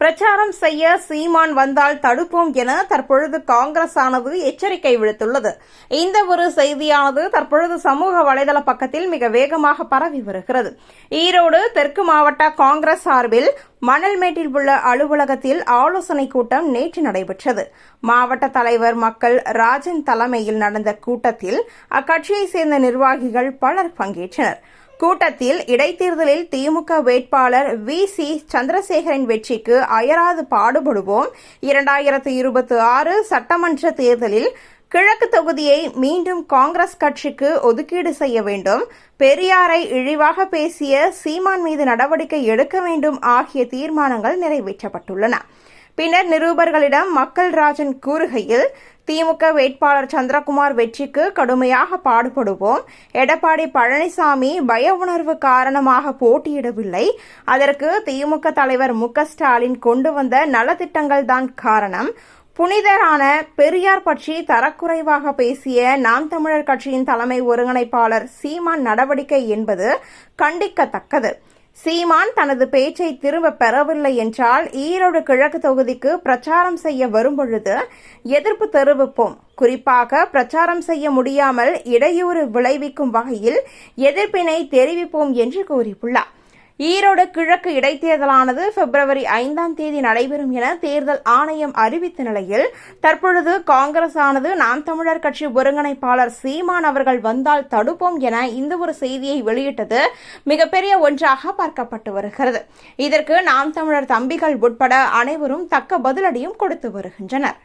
பிரச்சாரம் செய்ய சீமான் வந்தால் தடுப்போம் என தற்பொழுது காங்கிரஸ் ஆனது எச்சரிக்கை விடுத்துள்ளது. இந்த ஒரு செய்தியானது தற்பொழுது சமூக வலைதள பக்கத்தில் மிக வேகமாக பரவி வருகிறது. ஈரோடு தெற்கு மாவட்ட காங்கிரஸ் சார்பில் மணல்மேட்டில் உள்ள அலுவலகத்தில் ஆலோசனை கூட்டம் நேற்று நடைபெற்றது. மாவட்ட தலைவர் மக்கள் ராஜன் தலைமையில் நடந்த கூட்டத்தில் அக்கட்சியைச் சேர்ந்த நிர்வாகிகள் பலர் பங்கேற்றனர். கூட்டத்தில் இடைத்தேர்தலில் திமுக வேட்பாளர் வி. சி. சந்திரசேகரின் வெற்றிக்கு அயராது பாடுபடுவோம். இரண்டாயிரத்து இருபத்தி ஆறு சட்டமன்ற தேர்தலில் கிழக்கு தொகுதியை மீண்டும் காங்கிரஸ் கட்சிக்கு ஒதுக்கீடு செய்ய வேண்டும். பெரியாரை இழிவாக பேசிய சீமான் மீது நடவடிக்கை எடுக்க வேண்டும் ஆகிய தீர்மானங்கள் நிறைவேற்றப்பட்டுள்ளன. பின்னர் நிருபர்களிடம் மக்கள் ராஜன் கூறுகையில் திமுக வேட்பாளர் சந்திரகுமார் வெற்றிக்கு கடுமையாக பாடுபடுவோம். எடப்பாடி பழனிசாமி பய உணர்வு காரணமாக போட்டியிடவில்லை. அதற்கு திமுக தலைவர் மு ஸ்டாலின் கொண்டு வந்த நலத்திட்டங்கள் தான் காரணம். புனிதரான பெரியார் பற்றி தரக்குறைவாக பேசிய நாம் தமிழர் கட்சியின் தலைமை ஒருங்கிணைப்பாளர் சீமான் நடவடிக்கை என்பது கண்டிக்கத்தக்கது. சீமான் தனது பேச்சை திரும்ப பெறவில்லை என்றால் ஈரோடு கிழக்கு தொகுதிக்கு பிரச்சாரம் செய்ய வரும்பொழுது எதிர்ப்பு தெரிவிப்போம். குறிப்பாக பிரச்சாரம் செய்ய முடியாமல் இடையூறு விளைவிக்கும் வகையில் எதிர்ப்பினை தெரிவிப்போம் என்று கூறியுள்ளார். ஈரோடு கிழக்கு இடைத்தேர்தலானது பிப்ரவரி ஐந்தாம் தேதி நடைபெறும் என தேர்தல் ஆணையம் அறிவித்த நிலையில் தற்பொழுது காங்கிரஸ் ஆனது நாம் தமிழர் கட்சி ஒருங்கிணைப்பாளர் சீமான் அவர்கள் வந்தால் தடுப்போம் என இந்த ஒரு செய்தியை வெளியிட்டது மிகப்பெரிய ஒன்றாக பார்க்கப்பட்டு வருகிறது. இதற்கு நாம் தமிழர் தம்பிகள் உட்பட அனைவரும் தக்க பதிலடியும் கொடுத்து வருகின்றனர்.